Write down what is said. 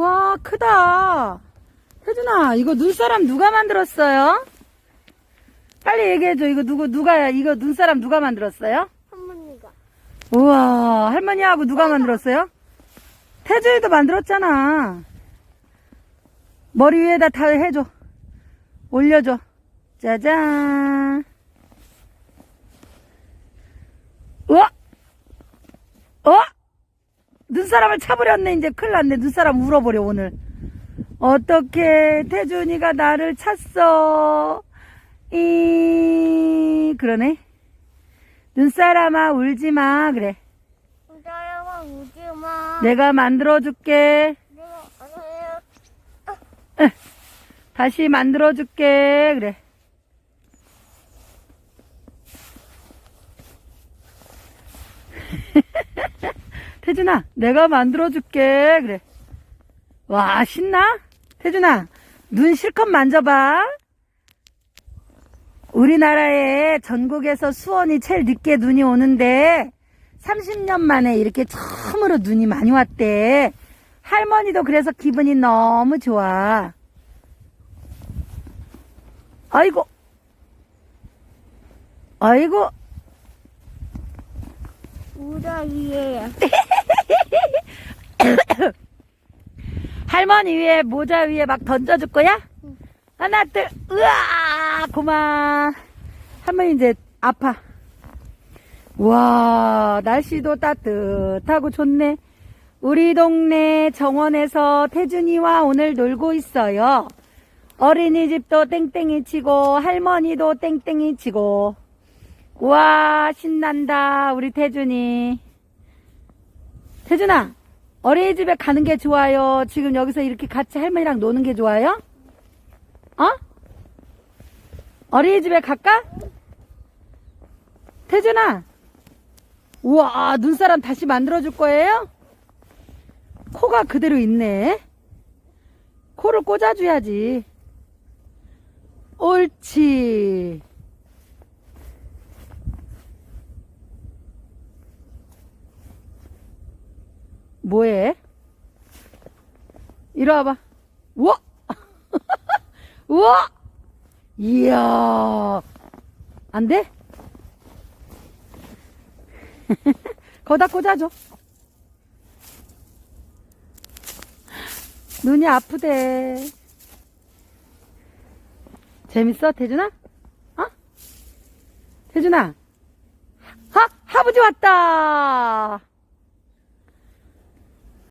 와, 크다. 혜준아, 이거 눈사람 누가 만들었어요? 빨리 얘기해줘. 이거 누구, 누가, 이거 눈사람 누가 만들었어요? 할머니가. 우와, 할머니하고 누가 만들었어요? 태주이도 만들었잖아. 머리 위에다 다 해줘. 올려줘. 짜잔. 우와! 어? 눈사람을 차버렸네. 이제 큰일 났네. 눈사람 울어버려, 오늘. 어떻게 태준이가 나를 찼어. 이, 그러네. 눈사람아, 울지 마. 그래. 사람아 우지 마. 내가 만들어줄게. 다시 만들어줄게. 그래. 태준아, 내가 만들어줄게. 그래. 와, 신나? 태준아, 눈 실컷 만져봐. 우리나라에 전국에서 수원이 제일 늦게 눈이 오는데 30년 만에 이렇게 처음으로 눈이 많이 왔대. 할머니도 그래서 기분이 너무 좋아. 아이고. 아이고. 위에. 할머니 위에 모자 위에 막 던져줄 거야? 하나 둘 으아 고마 할머니 이제 아파. 와 날씨도 따뜻하고 좋네. 우리 동네 정원에서 태준이와 오늘 놀고 있어요. 어린이집도 땡땡이 치고 할머니도 땡땡이 치고. 와 신난다 우리 태준이. 태준아 어린이집에 가는 게 좋아요 지금 여기서 이렇게 같이 할머니랑 노는 게 좋아요? 어? 어린이집에 갈까? 태준아 우와 눈사람 다시 만들어줄 거예요? 코가 그대로 있네 코를 꽂아줘야지 옳지 뭐해? 이리 와봐 우와 우와! 이야. 안 돼? 거다 꽂아줘. 눈이 아프대. 재밌어, 태준아? 어? 태준아? 하, 하부지 왔다!